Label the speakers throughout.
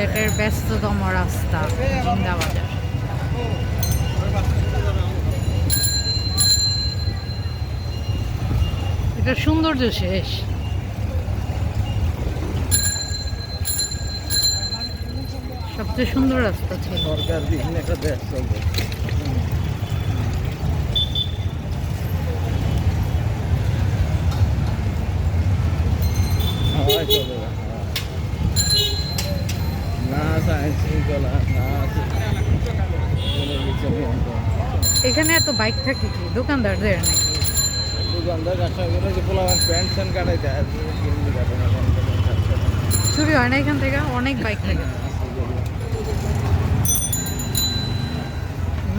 Speaker 1: সিলেটের ব্যস্ততম রাস্তা জিন্দাবাজার এটা সৌন্দর্য শেষ। সবচেয়ে সুন্দর রাস্তা ছিল।
Speaker 2: সরকার একটা চলবে।
Speaker 1: এখানে এত বাইক থাকে কি? দোকানদারদের নাকি?
Speaker 2: দোকানদার যে পোলাবার প্যান্ট স্যান্ট কাটাই দেয় আর কিনবি কাটে না প্যান্ট ট্যান্ট কাটছে না।
Speaker 1: চুরি হয় না এখান থেকে? অনেক বাইক থাকে।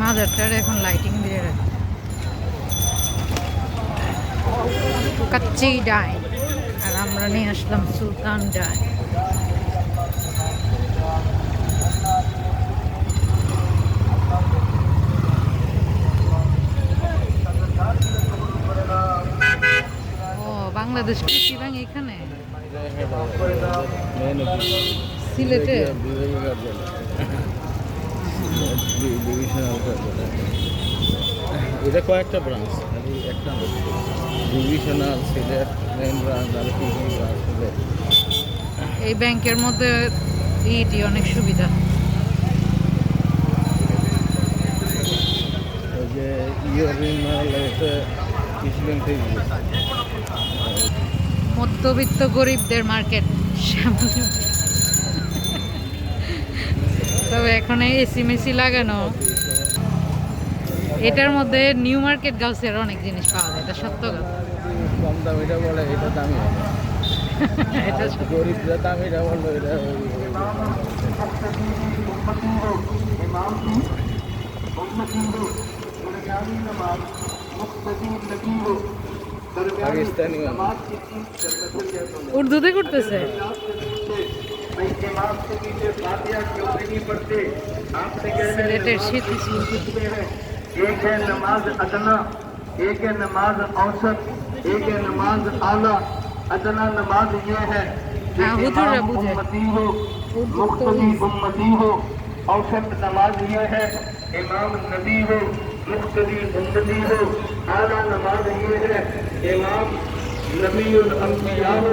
Speaker 1: মাজারটার এখন লাইটিং দিয়ে রাখে কাচ্চি ডাই আর আমরা নিয়ে আসলাম সুলতান ডাই বাংলাদেশ কৃষি ব্যাংক এখানে? সিলেটে?
Speaker 2: ডিভিশনাল এটা কয়েকটা ব্রাঞ্চ খালি একটা ডিভিশনাল সিলেট মেন ব্রাঞ্চ আর ব্রাঞ্চ
Speaker 1: এই ব্যাংকের মধ্যে ইটি অনেক সুবিধা।
Speaker 2: ওই যে ইয়ে ঋণ কৃষি ব্যাংক থেকে।
Speaker 1: মধ্যবিত্ত গরিবদের মার্কেট তবে এখন এসি মেসি লাগানো। এটার মধ্যে নিউ মার্কেট গাউসের অনেক জিনিস পাওয়া যায় এটা সত্য কথা।
Speaker 2: কম দাম এটা বলে এটা দামি বলল।
Speaker 1: উর্দুতে করতেছে সিলেটের স্মৃতিসৌধ
Speaker 3: एक है नमाज अदना एक है नमाज औसत एक है नमाज आला अदना नमाज ये है कि
Speaker 1: हाँ, हुजूर
Speaker 3: इमाम
Speaker 1: है, बुझे।
Speaker 3: उम्मती हो
Speaker 1: हुजूर
Speaker 3: मुख्तदी
Speaker 1: तो-
Speaker 3: उम्मती हो औसत नमाज ये है इमाम नबी हो मुख्तदी बंदगी हो आला नमाज़ ये है इमाम नबी अम्बिया हो